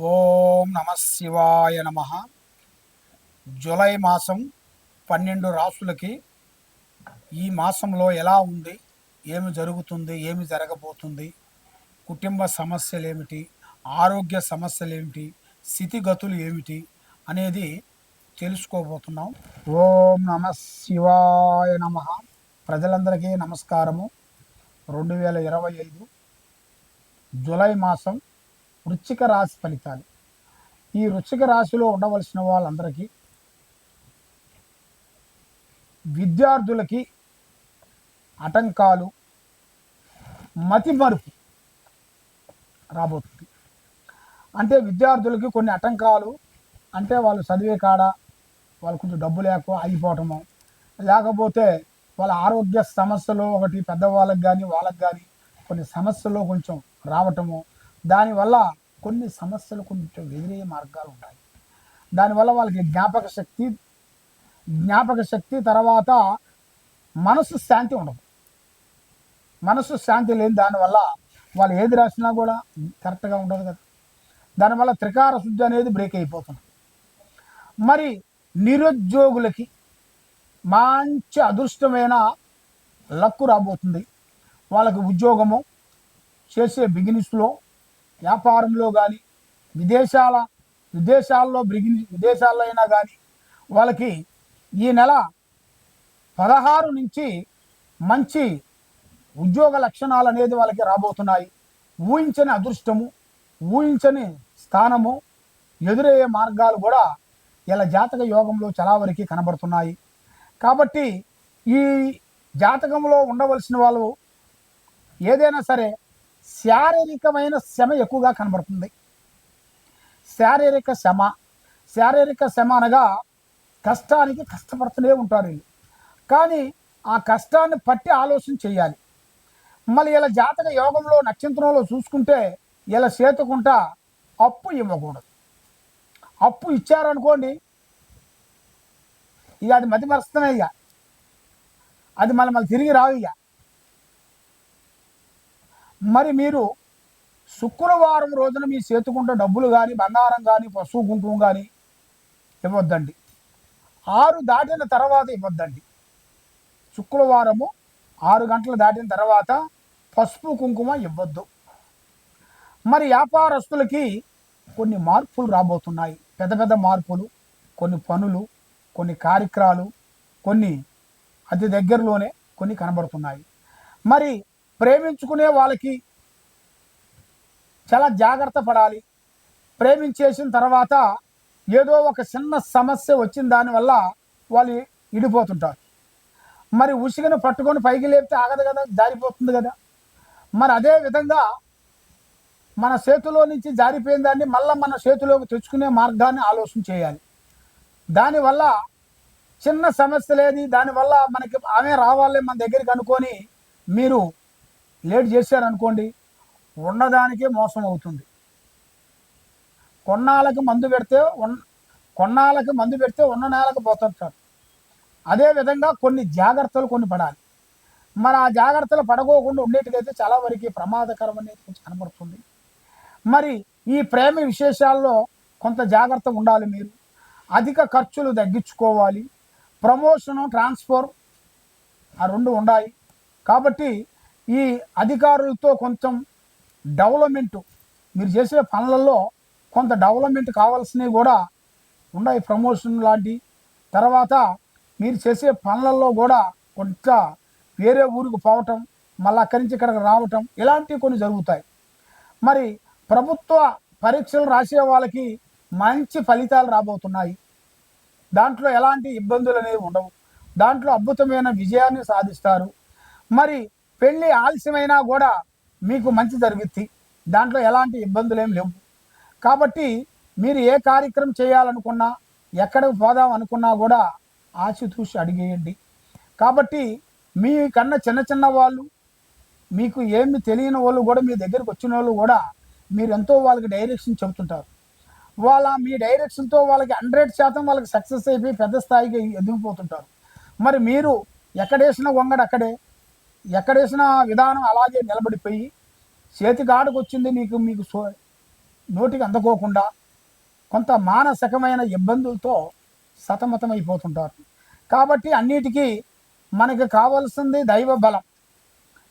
ఓం నమ శివాయ నమ. జూలై మాసం పన్నెండు రాసులకి ఈ మాసంలో ఎలా ఉంది? ఏమి జరుగుతుంది? ఏమి జరగబోతుంది? కుటుంబ సమస్యలు ఏమిటి ఆరోగ్య సమస్యలు ఏమిటి స్థితిగతులు ఏమిటి? అనేది తెలుసుకోబోతున్నాం. ఓం నమ శివాయ నమ. ప్రజలందరికీ నమస్కారము. రెండు వేల ఇరవై ఐదు జూలై మాసం వృచ్చిక రాశి ఫలితాలు. ఈ వృచ్చిక రాశిలో ఉండవలసిన వాళ్ళందరికీ విద్యార్థులకి ఆటంకాలు మతిమరుపు రాబోతుంది. అంటే విద్యార్థులకి కొన్ని ఆటంకాలు అంటే వాళ్ళు చదివే కాడ వాళ్ళు కొంచెం డబ్బు లేక ఆగిపోవటము లేకపోతే వాళ్ళ ఆరోగ్య సమస్యలు ఒకటి పెద్దవాళ్ళకి కానీ వాళ్ళకి కానీ కొన్ని సమస్యలు కొంచెం రావటము దానివల్ల కొన్ని సమస్యలు కొంచెం ఎదురయ్యే మార్గాలు ఉంటాయి. దానివల్ల వాళ్ళకి జ్ఞాపక శక్తి జ్ఞాపక శక్తి తర్వాత మనసు శాంతి ఉండదు. మనసు శాంతి లేని దానివల్ల వాళ్ళు ఏది రాసినా కూడా కరెక్ట్గా ఉండదు కదా. దానివల్ల త్రికార శుద్ధి అనేది బ్రేక్ అయిపోతుంది. మరి నిరుద్యోగులకి మంచి అదృష్టమైన లక్కు రాబోతుంది. వాళ్ళకి ఉద్యోగము చేసే బిజినెస్లో వ్యాపారంలో కానీ విదేశాల విదేశాల్లో బ్రిగి విదేశాల్లో అయినా కానీ వాళ్ళకి ఈ నెల పదహారు నుంచి మంచి ఉద్యోగ లక్షణాలు అనేది వాళ్ళకి రాబోతున్నాయి. ఊహించని అదృష్టము ఊహించని స్థానము ఎదురయ్యే మార్గాలు కూడా ఇలా జాతక యోగంలో చాలా వరకు కనబడుతున్నాయి. కాబట్టి ఈ జాతకంలో ఉండవలసిన వాళ్ళు ఏదైనా సరే శారీరకమైన శ్రమ ఎక్కువగా కనబడుతుంది. శారీరక శ్రమ శారీరక శ్రమ అనగా కష్టానికి కష్టపడుతూనే ఉంటారు వీళ్ళు. కానీ ఆ కష్టాన్ని పట్టి ఆలోచన చేయాలి. మళ్ళీ ఇలా జాతక యోగంలో నక్షత్రంలో చూసుకుంటే ఇలా చేతుకుంటా అప్పు ఇవ్వకూడదు. అప్పు ఇచ్చారనుకోండి ఇక అది మతిమరుస్తున్నాయి ఇక. అది మళ్ళీ మళ్ళీ తిరిగి రావు ఇక. మరి మీరు శుక్రవారం రోజున మీ చేతుకుంటే డబ్బులు కానీ బంగారం కానీ పశువు కుంకుమ కానీ ఇవ్వద్దండి. ఆరు దాటిన తర్వాత ఇవ్వద్దండి. శుక్రవారము ఆరు గంటలు దాటిన తర్వాత పసుపు కుంకుమ ఇవ్వద్దు. మరి వ్యాపారస్తులకి కొన్ని మార్పులు రాబోతున్నాయి. పెద్ద పెద్ద మార్పులు కొన్ని పనులు కొన్ని కార్యక్రమాలు కొన్ని అతి దగ్గరలోనే కొన్ని కనబడుతున్నాయి. మరి ప్రేమించుకునే వాళ్ళకి చాలా జాగ్రత్త పడాలి. ప్రేమించేసిన తర్వాత ఏదో ఒక చిన్న సమస్య వచ్చిన దానివల్ల వాళ్ళు ఇడిపోతుంటారు. మరి ఉసిగను పట్టుకొని పైకి లేపితే ఆగదు కదా జారిపోతుంది కదా. మరి అదే విధంగా మన చేతిలో నుంచి జారిపోయిన దాన్ని మళ్ళీ మన చేతిలోకి తెచ్చుకునే మార్గాన్ని ఆలోచన చేయాలి. దానివల్ల చిన్న సమస్య లేదు దానివల్ల మనకి ఆమె రావాలి మన దగ్గరికి అనుకొని మీరు లేట్ చేశారనుకోండి ఉన్నదానికే మోసం అవుతుంది. కొన్నాళ్ళకి మందు పెడితే ఉన్ కొన్నాళ్ళకి మందు పెడితే ఉన్న నేలకు పోతుంటారు అదే విధంగా కొన్ని జాగ్రత్తలు కొన్ని పడాలి. మరి ఆ జాగ్రత్తలు పడకోకుండా ఉండేటికైతే చాలా వరకు ప్రమాదకరం అనేది కొంచెం కనబడుతుంది. మరి ఈ ప్రేమ విశేషాల్లో కొంత జాగ్రత్త ఉండాలి మీరు. అధిక ఖర్చులు తగ్గించుకోవాలి. ప్రమోషను ట్రాన్స్ఫర్ ఆ రెండు ఉన్నాయి కాబట్టి ఈ అధికారులతో కొంచెం డెవలప్మెంట్ మీరు చేసే పనులలో కొంత డెవలప్మెంట్ కావాల్సినవి కూడా ఉన్నాయి ప్రమోషన్ లాంటి. తర్వాత మీరు చేసే పనులలో కూడా కొంత వేరే ఊరికి పోవటం మళ్ళీ అక్కడి నుంచి ఇక్కడికి రావటం ఇలాంటివి కొన్ని జరుగుతాయి. మరి ప్రభుత్వ పరీక్షలు రాసే వాళ్ళకి మంచి ఫలితాలు రాబోతున్నాయి. దాంట్లో ఎలాంటి ఇబ్బందులు అనేవి ఉండవు. దాంట్లో అద్భుతమైన విజయాన్ని సాధిస్తారు. మరి పెళ్ళి ఆలస్యమైనా కూడా మీకు మంచి జరుగుద్ది. దాంట్లో ఎలాంటి ఇబ్బందులు ఏం లేవు. కాబట్టి మీరు ఏ కార్యక్రమం చేయాలనుకున్నా ఎక్కడికి పోదాం అనుకున్నా కూడా ఆచితూసి అడిగేయండి. కాబట్టి మీ కన్నా చిన్న చిన్న వాళ్ళు మీకు ఏమి తెలియని వాళ్ళు కూడా మీ దగ్గరికి వచ్చిన వాళ్ళు కూడా మీరు ఎంతో వాళ్ళకి డైరెక్షన్ చెబుతుంటారు. వాళ్ళ మీ డైరెక్షన్తో వాళ్ళకి హండ్రెడ్ శాతం వాళ్ళకి సక్సెస్ అయిపోయి పెద్ద స్థాయికి ఎదిగిపోతుంటారు. మరి మీరు ఎక్కడేసిన వంగడు అక్కడే. ఎక్కడేసిన విధానం అలాగే నిలబడిపోయి చేతికి వచ్చింది మీకు మీకు సో నోటికి అందుకోకుండా కొంత మానసికమైన ఇబ్బందులతో సతమతమైపోతుంటారు. కాబట్టి అన్నిటికీ మనకి కావాల్సింది దైవ బలం.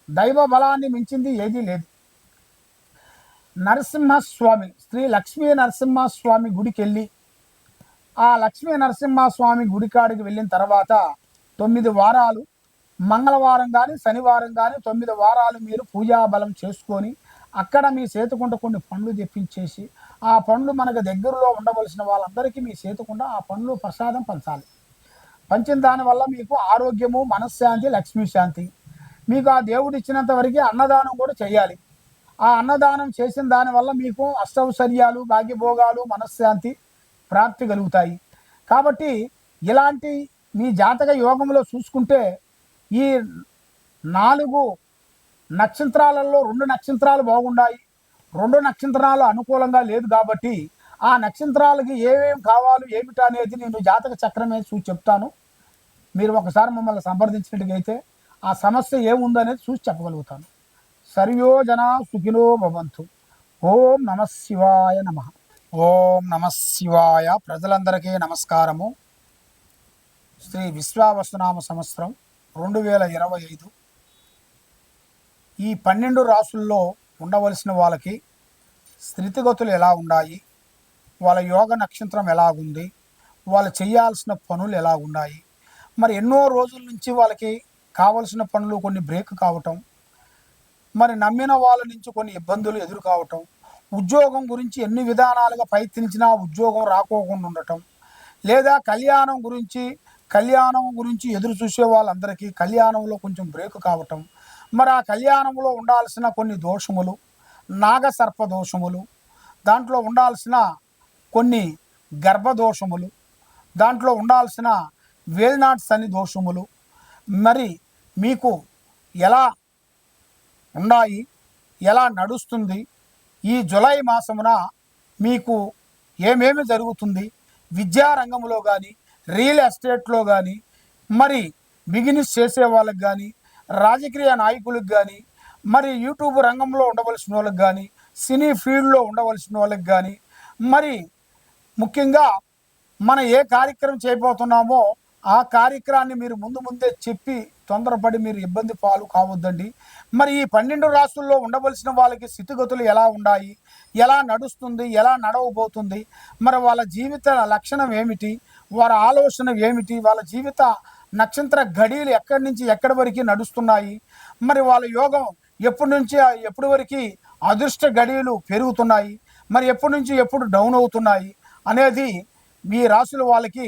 దైవ బలాన్ని మించింది ఏదీ లేదు. నరసింహస్వామి శ్రీ లక్ష్మీ నరసింహస్వామి గుడికి వెళ్ళి ఆ లక్ష్మీ నరసింహస్వామి గుడి కాడికి వెళ్ళిన తర్వాత తొమ్మిది వారాలు మంగళవారం కానీ శనివారం కానీ తొమ్మిది వారాలు మీరు పూజా బలం చేసుకొని అక్కడ మీ చేతుకుంట కొన్ని పండ్లు తెప్పించేసి ఆ పండ్లు మనకు దగ్గరలో ఉండవలసిన వాళ్ళందరికీ మీ చేతుకుండా ఆ పండ్లు ప్రసాదం పంచాలి. పంచిన దానివల్ల మీకు ఆరోగ్యము మనశ్శాంతి లక్ష్మీ శాంతి. మీకు ఆ దేవుడు ఇచ్చినంత వరకు అన్నదానం కూడా చేయాలి. ఆ అన్నదానం చేసిన దానివల్ల మీకు అష్టౌశ్వర్యాలు భాగ్యభోగాలు మనశ్శాంతి ప్రాప్తి కలుగుతాయి. కాబట్టి ఇలాంటి మీ జాతక యోగంలో చూసుకుంటే ఈ నాలుగు నక్షత్రాలలో రెండు నక్షత్రాలు బాగున్నాయి రెండు నక్షత్రాలు అనుకూలంగా లేదు కాబట్టి ఆ నక్షత్రాలకి ఏమేమి కావాలి ఏమిటా అనేది నేను జాతక చక్రమే చూసి చెప్తాను. మీరు ఒకసారి మమ్మల్ని సంప్రదించినట్టుగైతే ఆ సమస్య ఏముందనేది చూసి చెప్పగలుగుతాను. సర్యోజన సుఖినో భవంతు. ఓం నమ శివాయ నమ. ఓం నమ శివాయ. ప్రజలందరికీ నమస్కారము. శ్రీ విశ్వావసునామ సంవత్సరం. రెండు వేల ఇరవై ఐదు ఈ పన్నెండు రాసుల్లో ఉండవలసిన వాళ్ళకి స్థితిగతులు ఎలా ఉన్నాయి వాళ్ళ యోగ నక్షత్రం ఎలాగుంది వాళ్ళు చేయాల్సిన పనులు ఎలా ఉన్నాయి? మరి ఎన్నో రోజుల నుంచి వాళ్ళకి కావలసిన పనులు కొన్ని బ్రేక్ కావటం మరి నమ్మిన వాళ్ళ నుంచి కొన్ని ఇబ్బందులు ఎదురు కావటం ఉద్యోగం గురించి ఎన్ని విధానాలుగా ప్రయత్నించినా ఉద్యోగం రాకోకుండా ఉండటం లేదా కళ్యాణం గురించి కళ్యాణం గురించి ఎదురు చూసే వాళ్ళందరికీ కళ్యాణంలో కొంచెం బ్రేక్ కావటం. మరి ఆ కళ్యాణంలో ఉండాల్సిన కొన్ని దోషములు నాగసర్ప దోషములు దాంట్లో ఉండాల్సిన కొన్ని గర్భదోషములు దాంట్లో ఉండాల్సిన వేల్నాట్స్ అని దోషములు. మరి మీకు ఎలా ఉన్నాయి? ఎలా నడుస్తుంది? ఈ జులై మాసమున మీకు ఏమేమి జరుగుతుంది? విద్యారంగంలో కానీ రియల్ ఎస్టేట్లో కానీ మరి బిజినెస్ చేసే వాళ్ళకి కానీ రాజకీయ నాయకులకు కానీ మరి యూట్యూబ్ రంగంలో ఉండవలసిన వాళ్ళకి కానీ సినీ ఫీల్డ్లో ఉండవలసిన వాళ్ళకి కానీ మరి ముఖ్యంగా మనం ఏ కార్యక్రమం చేయబోతున్నామో ఆ కార్యక్రమాన్ని మీరు ముందు ముందే చెప్పి తొందరపడి మీరు ఇబ్బంది పాలు కావద్దండి. మరి ఈ పన్నెండు రాష్ట్రాల్లో ఉండవలసిన వాళ్ళకి స్థితిగతులు ఎలా ఉన్నాయి? ఎలా నడుస్తుంది? ఎలా నడవబోతుంది? మరి వాళ్ళ జీవిత లక్షణం ఏమిటి? వారి ఆలోచన ఏమిటి? వాళ్ళ జీవిత నక్షత్ర ఘడీలు ఎక్కడి నుంచి ఎక్కడి వరకు నడుస్తున్నాయి? మరి వాళ్ళ యోగం ఎప్పటి నుంచి ఎప్పటి వరకు అదృష్ట గడియలు పెరుగుతున్నాయి? మరి ఎప్పటి నుంచి ఎప్పుడు డౌన్ అవుతున్నాయి? అనేది మీ రాశుల వాళ్ళకి